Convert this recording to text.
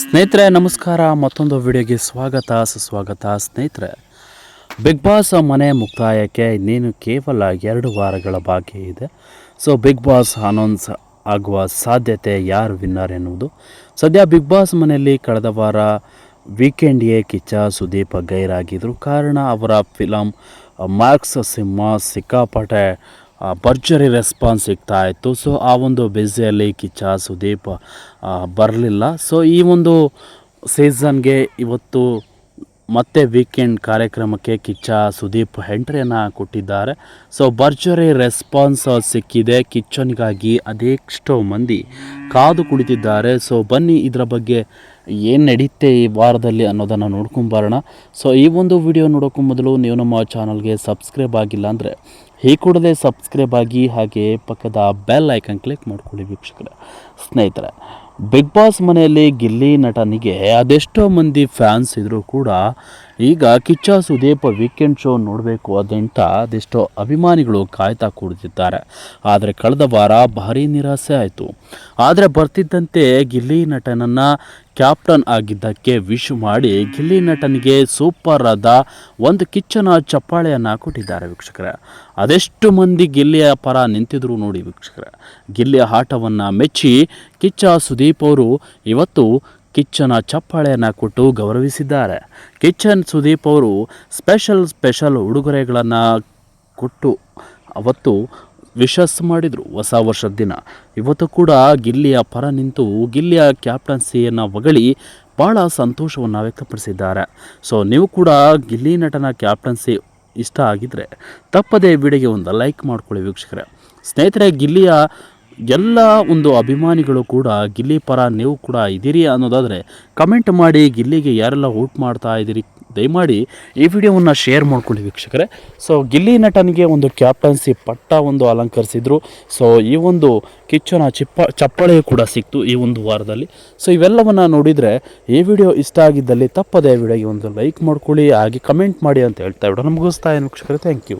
ಸ್ನೇಹಿತರೆ ನಮಸ್ಕಾರ. ಮತ್ತೊಂದು ವಿಡಿಯೋಗೆ ಸ್ವಾಗತ. ಸುಸ್ವಾಗತ ಸ್ನೇಹಿತರೆ. ಬಿಗ್ ಬಾಸ್ ಮನೆ ಮುಕ್ತಾಯಕ್ಕೆ ಇನ್ನೇನು ಕೇವಲ ಎರಡು ವಾರಗಳ ಬಾಕಿ ಇದೆ. ಸೊ ಬಿಗ್ ಬಾಸ್ ಅನೌನ್ಸ್ ಆಗುವ ಸಾಧ್ಯತೆ ಯಾರು ವಿನ್ನರ್ ಎನ್ನುವುದು. ಸದ್ಯ ಬಿಗ್ ಬಾಸ್ ಮನೆಯಲ್ಲಿ ಕಳೆದ ವಾರ ವೀಕೆಂಡ್ ವೀಕೆಂಡ್ಗೆ ಕಿಚ್ಚ ಸುದೀಪ್ ಗೈರಾಗಿದ್ದರು ಕಾರಣ ಅವರ ಫಿಲಮ್ ಮಾರ್ಕ್ಸ್ ಸಿಂಹ ಸಿಕ್ಕಾಪಟ್ಟೆ ಆ, ಭರ್ಜರಿ ರೆಸ್ಪಾನ್ಸ್ ಸಿಗ್ತಾ ಇತ್ತು ಸೊ ಆ ಒಂದು ಬ್ಯುಸಿಯಲ್ಲಿ ಕಿಚ್ಚ, ಸುದೀಪ್ ಬರಲಿಲ್ಲ. ಸೊ ಈ ಒಂದು ಸೀಸನ್ಗೆ ಇವತ್ತು ಮತ್ತೆ ವೀಕೆಂಡ್ ಕಾರ್ಯಕ್ರಮಕ್ಕೆ ಕಿಚ್ಚ ಸುದೀಪ್ ಎಂಟ್ರಿಯನ್ನು ಕೊಟ್ಟಿದ್ದಾರೆ. ಸೊ ಭರ್ಜರಿ ರೆಸ್ಪಾನ್ಸ್ ಸಿಕ್ಕಿದೆ. ಕಿಚ್ಚನಿಗಾಗಿ ಅದೆಷ್ಟೋ ಮಂದಿ ಕಾದು ಕುಳಿತಿದ್ದಾರೆ. ಸೊ ಬನ್ನಿ, ಇದರ ಬಗ್ಗೆ ಏನು ನಡೀತೆ ಈ ವಾರದಲ್ಲಿ ಅನ್ನೋದನ್ನು ನೋಡ್ಕೊಂಬರೋಣ ಸೊ ಈ ಒಂದು ವಿಡಿಯೋ ನೋಡೋಕ್ಕೂ ಮೊದಲು ನೀವು ನಮ್ಮ ಚಾನಲ್ಗೆ ಸಬ್ಸ್ಕ್ರೈಬ್ ಆಗಿಲ್ಲ ಅಂದರೆ ಈ ಕೂಡಲೇ ಸಬ್ಸ್ಕ್ರೈಬ್ ಆಗಿ ಹಾಗೆ ಪಕ್ಕದ ಬೆಲ್ ಐಕನ್ ಕ್ಲಿಕ್ ಮಾಡ್ಕೊಳ್ಳಿ ವೀಕ್ಷಕರೇ. ಸ್ನೇಹಿತರೆ ಬಿಗ್ ಬಾಸ್ ಮನೆಯಲ್ಲಿ ಗಿಲ್ಲಿ ನಟನಿಗೆ ಅದೆಷ್ಟೋ ಮಂದಿ ಫ್ಯಾನ್ಸ್ ಇದ್ದರೂ ಕೂಡ ಈಗ ಕಿಚ್ಚ ಸುದೀಪ್ ವೀಕೆಂಡ್ ಶೋ ನೋಡಬೇಕು ಅದಂತ ಅದೆಷ್ಟೋ ಅಭಿಮಾನಿಗಳು ಕಾಯ್ತಾ ಕೂಡುತ್ತಿದ್ದಾರೆ. ಆದರೆ ಕಳೆದ ವಾರ ಭಾರಿ ನಿರಾಸೆ ಆಯಿತು. ಆದರೆ ಬರ್ತಿದ್ದಂತೆ ಗಿಲ್ಲಿ ನಟನನ್ನು ಕ್ಯಾಪ್ಟನ್ ಆಗಿದ್ದಕ್ಕೆ ವಿಶ್ ಮಾಡಿ ಗಿಲ್ಲಿ ನಟನಿಗೆ ಸೂಪರ್ ಆದ ಒಂದು ಕಿಚ್ಚನ ಚಪ್ಪಾಳೆಯನ್ನು ಕೊಟ್ಟಿದ್ದಾರೆ ವೀಕ್ಷಕರ. ಅದೆಷ್ಟು ಮಂದಿ ಗಿಲ್ಲಿಯ ಪರ ನಿಂತಿದ್ರು ನೋಡಿ ವೀಕ್ಷಕರ. ಗಿಲ್ಲಿಯ ಆಟವನ್ನು ಮೆಚ್ಚಿ ಕಿಚ್ಚ ಸುದೀಪ್ ಅವರು ಇವತ್ತು ಕಿಚ್ಚನ ಚಪ್ಪಾಳೆಯನ್ನು ಕೊಟ್ಟು ಗೌರವಿಸಿದ್ದಾರೆ. ಕಿಚ್ಚನ್ ಸುದೀಪ್ ಅವರು ಸ್ಪೆಷಲ್ ಸ್ಪೆಷಲ್ ಉಡುಗೊರೆಗಳನ್ನು ಕೊಟ್ಟು ಅವತ್ತು ವಿಶಸ್ ಮಾಡಿದರು ಹೊಸ ವರ್ಷದ ದಿನ. ಇವತ್ತು ಕೂಡ ಗಿಲ್ಲಿಯ ಪರ ನಿಂತು ಗಿಲ್ಲಿಯ ಕ್ಯಾಪ್ಟನ್ಸಿಯನ್ನು ಹೊಗಳಿ ಭಾಳ ಸಂತೋಷವನ್ನು ವ್ಯಕ್ತಪಡಿಸಿದ್ದಾರೆ. ಸೊ ನೀವು ಕೂಡ ಗಿಲ್ಲಿ ನಟನ ಕ್ಯಾಪ್ಟನ್ಸಿ ಇಷ್ಟ ಆಗಿದ್ದರೆ ತಪ್ಪದೇ ವಿಡಿಯೋಗೆ ಒಂದು ಲೈಕ್ ಮಾಡ್ಕೊಳ್ಳಿ ವೀಕ್ಷಕರೇ. ಸ್ನೇಹಿತರೆ, ಗಿಲ್ಲಿಯ ಎಲ್ಲ ಒಂದು ಅಭಿಮಾನಿಗಳು ಕೂಡ ಗಿಲ್ಲಿ ಪರ ನೀವು ಕೂಡ ಇದ್ದೀರಿ ಅನ್ನೋದಾದರೆ ಕಮೆಂಟ್ ಮಾಡಿ ಗಿಲ್ಲಿಗೆ ಯಾರೆಲ್ಲ ಊಟ್ ಮಾಡ್ತಾ ಇದ್ದೀರಿ ದಯಮಾಡಿ ಈ ವಿಡಿಯೋವನ್ನು ಶೇರ್ ಮಾಡ್ಕೊಳ್ಳಿ ವೀಕ್ಷಕರೇ. ಸೊ ಗಿಲ್ಲಿ ನಟನಿಗೆ ಒಂದು ಕ್ಯಾಪ್ಟನ್ಸಿ ಪಟ್ಟ ಒಂದು ಅಲಂಕರಿಸಿದ್ರು. ಸೊ ಈ ಒಂದು ಕಿಚ್ಚನ ಚಿಪ್ಪ, ಚಪ್ಪಳೆ ಕೂಡ ಸಿಕ್ತು ಈ ಒಂದು ವಾರದಲ್ಲಿ. ಸೊ ಇವೆಲ್ಲವನ್ನು ನೋಡಿದರೆ ಈ ವಿಡಿಯೋ ಇಷ್ಟ ಆಗಿದ್ದಲ್ಲಿ ತಪ್ಪದೇ ವಿಡಿಯೋಗೆ ಒಂದು ಲೈಕ್ ಮಾಡ್ಕೊಳ್ಳಿ, ಹಾಗೆ ಕಮೆಂಟ್ ಮಾಡಿ ಅಂತ ಹೇಳ್ತಾ ಇವಿಡೋ ನಮಗೋಸ್ತಾ ಏನು ವೀಕ್ಷಕರೇ. Thank you